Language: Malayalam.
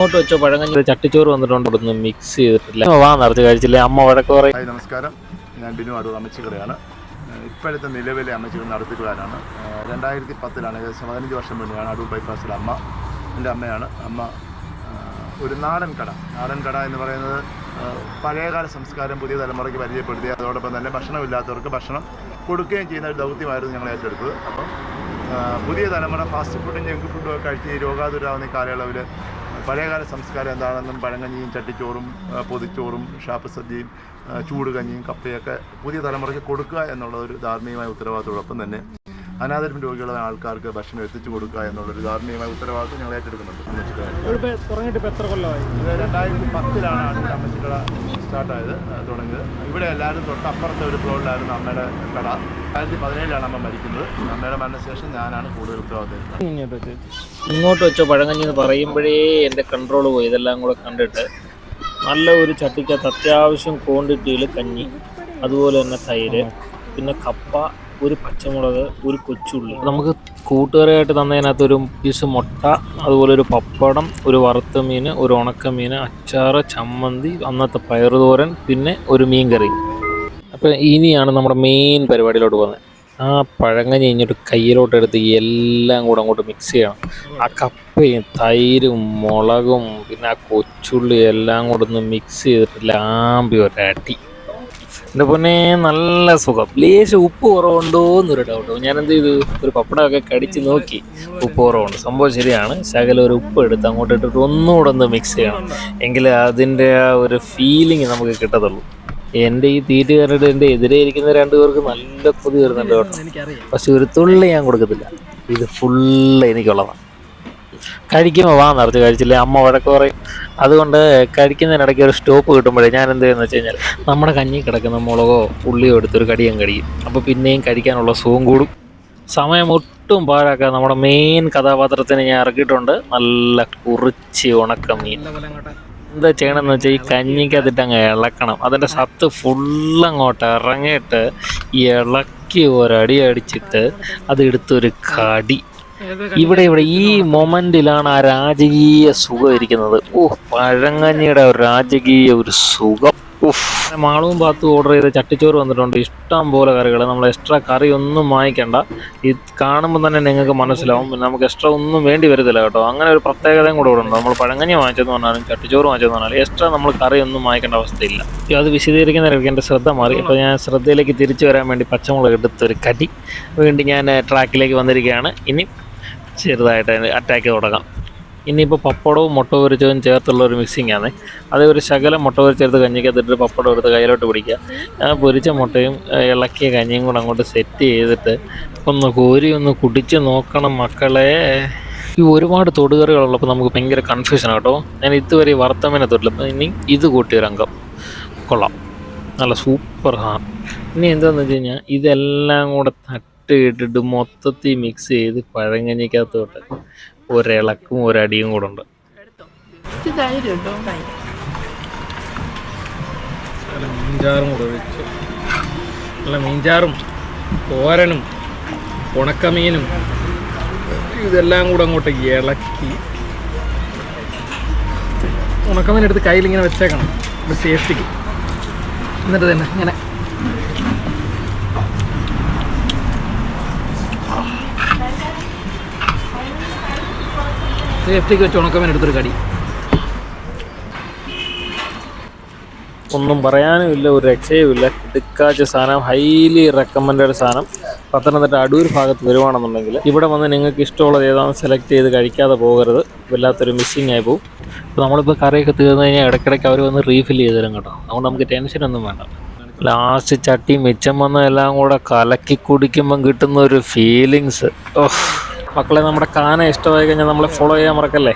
അങ്ങോട്ട് വെച്ചോ പഴങ്കഞ്ഞി. ചട്ടിച്ചോറ് വന്നിട്ടുണ്ട് ഇവിടുന്ന് മിക്സ് ചെയ്തിട്ടില്ല. വാ നിറച്ച് കഴിച്ചില്ലേ? അമ്മ വഴക്ക് പറയും ഹായ് നമസ്കാരം. ഞാൻ ബിനു അടൂർ അമ്മച്ചിക്കടയാണ്. ഇപ്പോഴത്തെ നിലവിലെ അമ്മച്ചിക്കട നടത്തിക്കുകാരാണ് രണ്ടായിരത്തി പത്തിലാണ് ഏകദേശം പതിനഞ്ച് വർഷം മുന്നെയാണ് അടൂർ ബൈപ്പാസിലെ അമ്മ എന്റെ അമ്മയാണ്. അമ്മ ഒരു നാടൻ കട. നാടൻ കട എന്ന് പറയുന്നത് പഴയകാല സംസ്കാരം പുതിയ തലമുറയ്ക്ക് പരിചയപ്പെടുത്തി അതോടൊപ്പം തന്നെ ഭക്ഷണമില്ലാത്തവർക്ക് ഭക്ഷണം കൊടുക്കുകയും ചെയ്യുന്ന ഒരു ദൗത്യമായിരുന്നു ഞങ്ങൾ ഏറ്റെടുത്തത്. അപ്പം പുതിയ തലമുറ ഫാസ്റ്റ് ഫുഡും ജങ്ക് ഫുഡും ഒക്കെ കഴിച്ച് രോഗാതുരാവുന്ന ഈ കാലയളവിൽ പഴയകാല സംസ്കാരം എന്താണെന്നും പഴങ്കഞ്ഞിയും ചട്ടിച്ചോറും പൊതിച്ചോറും ഷാപ്പ് സദ്യയും ചൂടുകഞ്ഞിയും ചൂട് കഞ്ഞിയും കപ്പയൊക്കെ പുതിയ തലമുറയ്ക്ക് കൊടുക്കുക എന്നുള്ള ഒരു ധാർമ്മികമായ ഉത്തരവാദിത്തോടൊപ്പം തന്നെ അനാഥരും രോഗികളായ ആൾക്കാർക്ക് ഭക്ഷണം എത്തിച്ചു കൊടുക്കുക എന്നുള്ള ഒരു ധാർമ്മികമായ ഉത്തരവാദിത്വം ഞങ്ങൾ ഏറ്റെടുക്കുന്നുണ്ട്. രണ്ടായിരത്തി പത്തിലാണ് അമ്മച്ചിക്കട സ്റ്റാർട്ടായത് തുടങ്ങിയത്. ഇവിടെ എല്ലാവരും തൊട്ടപ്പുറത്തെ ഒരു ഫ്ലോറിലായിരുന്നു അമ്മയുടെ കട. രണ്ടായിരത്തി പതിനേഴിലാണ് അമ്മ മരിക്കുന്നത്. അമ്മയുടെ മരണശേഷം ഞാനാണ് കൂടുതൽ ഉത്തരവാദിത്തം ഇങ്ങോട്ട് വെച്ചോ ഇങ്ങോട്ട് വെച്ച പഴങ്കഞ്ഞി എന്ന് പറയുമ്പോഴേ എന്റെ കൺട്രോൾ പോയി. ഇതെല്ലാം കൂടെ കണ്ടിട്ട് നല്ല ഒരു ചട്ടിക്കകത്ത് അത്യാവശ്യം ക്വാണ്ടിറ്റിയിൽ കഞ്ഞി അതുപോലെ തന്നെ തൈര് പിന്നെ കപ്പ ഒരു പച്ചമുളക് ഒരു കൊച്ചുള്ളി. നമുക്ക് കൂട്ടുകറിയായിട്ട് തന്നതിനകത്ത് ഒരു പീസ് മുട്ട അതുപോലെ ഒരു പപ്പടം ഒരു വറുത്ത മീൻ ഒരു ഉണക്ക മീൻ അച്ചാറ് ചമ്മന്തി അന്നത്തെ പയറുതോരൻ പിന്നെ ഒരു മീൻ കറി അപ്പോൾ ഇനിയാണ് നമ്മുടെ മെയിൻ പരിപാടിയിലോട്ട് പോകുന്നത്. ആ പഴങ്ങ കഴിഞ്ഞിട്ട് കയ്യിലോട്ട് എടുത്ത് എല്ലാം കൂടെ അങ്ങോട്ട് മിക്സ് ചെയ്യണം. ആ കപ്പയും തൈരും മുളകും പിന്നെ ആ കൊച്ചുള്ളി എല്ലാം കൂടെ ഒന്ന് മിക്സ് ചെയ്തിട്ട് ലാമ്പി ഒരട്ടി എന്റെ പൊന്നെ നല്ല സുഖം. ലേശം ഉപ്പ് കുറവുണ്ടോ എന്നൊരു ഡൗട്ട് ഞാൻ എന്ത് ചെയ്തു ഒരു പപ്പടമൊക്കെ കടിച്ച് നോക്കി. ഉപ്പ് കുറവുണ്ട്. സംഭവം ശരിയാണ്. ശകല ഒരു ഉപ്പ് എടുത്ത് അങ്ങോട്ട് ഇട്ടിട്ട് ഒന്നുകൂടെ ഒന്ന് മിക്സ് ചെയ്യണം. എങ്കിലേ അതിന്റെ ആ ഒരു ഫീലിംഗ് നമുക്ക് കിട്ടത്തുള്ളൂ. എന്റെ ഈ തീറ്റുകാരുടെ എന്റെ എതിരെ ഇരിക്കുന്ന രണ്ടുപേർക്ക് നല്ല കൊതി വരുന്നുണ്ട് കേട്ടോ. പക്ഷെ ഒരു തുള്ളി ഞാൻ കൊടുക്കത്തില്ല. ഇത് ഫുള്ള് എനിക്കുള്ളതാണ്. കഴിക്കുമ്പോൾ വാ നിറച്ച് കഴിച്ചില്ലേ? അമ്മ വഴക്ക് പറയും. അതുകൊണ്ട് കഴിക്കുന്നതിനിടയ്ക്ക് ഒരു സ്റ്റോപ്പ് കിട്ടുമ്പോഴേ ഞാൻ എന്ത് ചെയ്യുന്നത് വെച്ച് കഴിഞ്ഞാൽ നമ്മുടെ കഞ്ഞി കിടക്കുന്ന മുളകോ ഉള്ളിയോ എടുത്തൊരു കടിയും കടിക്കും അപ്പോൾ പിന്നെയും കഴിക്കാനുള്ള സുഖം കൂടും. സമയം ഒട്ടും പാഴാക്കുക നമ്മുടെ മെയിൻ കഥാപാത്രത്തിന് ഞാൻ ഇറക്കിയിട്ടുണ്ട്. നല്ല കുറിച്ച് ഉണക്ക മീൻ. എന്താ ചെയ്യണമെന്ന് വെച്ചാൽ ഈ കഞ്ഞിക്കകത്തിട്ട് അങ്ങ് ഇളക്കണം. അതിന്റെ സത്ത് ഫുള്ളങ്ങോട്ട് ഇറങ്ങിയിട്ട് ഇളക്കി ഒരടി അടിച്ചിട്ട് അത് എടുത്തൊരു കടി. ഇവിടെ ഇവിടെ ഈ മൊമെന്റിലാണ് ആ രാജകീയ സുഖം ഇരിക്കുന്നത്. ഓ പഴങ്ങഞ്ഞിയുടെ രാജകീയ ഒരു സുഖം. മാളവും പാത്തും ഓർഡർ ചെയ്ത ചട്ടിച്ചോറ് വന്നിട്ടുണ്ട്. ഇഷ്ടം പോലെ കറികൾ നമ്മൾ എക്സ്ട്രാ കറി ഒന്നും വാങ്ങിക്കണ്ട. ഇത് കാണുമ്പോൾ തന്നെ നിങ്ങൾക്ക് മനസ്സിലാവും. പിന്നെ നമുക്ക് എക്സ്ട്രാ ഒന്നും വേണ്ടി വരത്തില്ല കേട്ടോ. അങ്ങനെ ഒരു പ്രത്യേകതയും കൂടെ ഇവിടെ ഉണ്ട്. നമ്മൾ പഴങ്ങഞ്ഞി വാങ്ങിച്ചെന്ന് പറഞ്ഞാലും ചട്ടിച്ചോറ് വാങ്ങിച്ചെന്ന് പറഞ്ഞാലും എക്സ്ട്രാ നമ്മൾ കറി ഒന്നും വാങ്ങിക്കേണ്ട അവസ്ഥയില്ല. അത് വിശദീകരിക്കുന്നതിനൊക്കെ എന്റെ ശ്രദ്ധ മാറി. അപ്പോൾ ഞാൻ ശ്രദ്ധയിലേക്ക് തിരിച്ചു വരാൻ വേണ്ടി പച്ചമുളക് എടുത്തൊരു കടി. വീണ്ടും ഞാൻ ട്രാക്കിലേക്ക് വന്നിരിക്കുകയാണ്. ഇനി ചെറുതായിട്ട് അറ്റാക്ക് തുടങ്ങാം. ഇനിയിപ്പോൾ പപ്പടവും മുട്ട പൊരിച്ചതും ചേർത്തുള്ള ഒരു മിക്സിംഗ് ആണ്. അത് ഒരു ശകലം മുട്ട പൊരിച്ചെടുത്ത് കഞ്ഞിക്കകത്തിട്ട് പപ്പടം എടുത്ത് കയ്യിലോട്ട് പിടിക്കുക. ആ പൊരിച്ച മുട്ടയും ഇളക്കിയ കഞ്ഞിയും കൂടെ അങ്ങോട്ട് സെറ്റ് ചെയ്തിട്ട് ഒന്ന് കോരി ഒന്ന് കുടിച്ച് നോക്കണം മക്കളെ. ഈ ഒരുപാട് തൊടുകറികളുള്ളപ്പോൾ നമുക്ക് ഭയങ്കര കൺഫ്യൂഷൻ കേട്ടോ. ഞാൻ ഇതുവരെ ഈ വറുത്തമീനെ തൊട്ടില്ല ഇനി ഇത് കൂട്ടിയൊരംഗം കൊള്ളാം. നല്ല സൂപ്പർ സാധനം ഇനി എന്താണെന്ന് വെച്ച് കഴിഞ്ഞാൽ ഇതെല്ലാം കൂടെ തട്ടിയിട്ടിട്ട് മൊത്തത്തിൽ മിക്സ് ചെയ്ത് പഴങ്ങനിക്കകത്തോട്ട് ഒരിളക്കും ഒരടിയും കൂടെ ഉണ്ട്. മീൻചാറും കൂടെ വെച്ചു. നല്ല മീൻചാറും തോരനും ഉണക്കമീനും ഇതെല്ലാം കൂടെ അങ്ങോട്ട് ഇളക്കി. ഉണക്കമീൻ എടുത്ത് കയ്യിൽ ഇങ്ങനെ വെച്ചേക്കണം സേഫ്റ്റിക്ക് എന്നിട്ട് തന്നെ ഇങ്ങനെ സേഫ്റ്റിക്ക് വെച്ച് ഉണക്കമീൻ എടുത്തൊരു കടി. ഒന്നും പറയാനുമില്ല ഒരു രക്ഷയുമില്ല കിടക്കാച്ച സാധനം ഹൈലി റെക്കമെൻഡഡ് സാധനം. പത്തനംതിട്ട അടൂർ ഭാഗത്ത് വരുവാണെന്നുണ്ടെങ്കിൽ ഇവിടെ വന്ന് നിങ്ങൾക്ക് ഇഷ്ടമുള്ളത് ഏതാണ് സെലക്ട് ചെയ്ത് കഴിക്കാതെ പോകരുത്. വല്ലാത്തൊരു മിസ്സിങ് ആയി പോകും അപ്പോൾ നമ്മളിപ്പോൾ കറിയൊക്കെ തീർന്നു കഴിഞ്ഞാൽ ഇടയ്ക്കിടയ്ക്ക് അവർ വന്ന് റീഫിൽ ചെയ്ത് തരും കേട്ടോ. അതുകൊണ്ട് നമുക്ക് ടെൻഷനൊന്നും വേണ്ട. ലാസ്റ്റ് ചട്ടി മിച്ചം വന്ന എല്ലാം കൂടെ കലക്കി കുടിക്കുമ്പം കിട്ടുന്ന ഒരു ഫീലിങ്സ് ഓഹ്. മക്കളെ നമ്മുടെ കാന ഇഷ്ടമായി കഴിഞ്ഞാൽ നമ്മളെ ഫോളോ ചെയ്യാൻ മറക്കല്ലേ?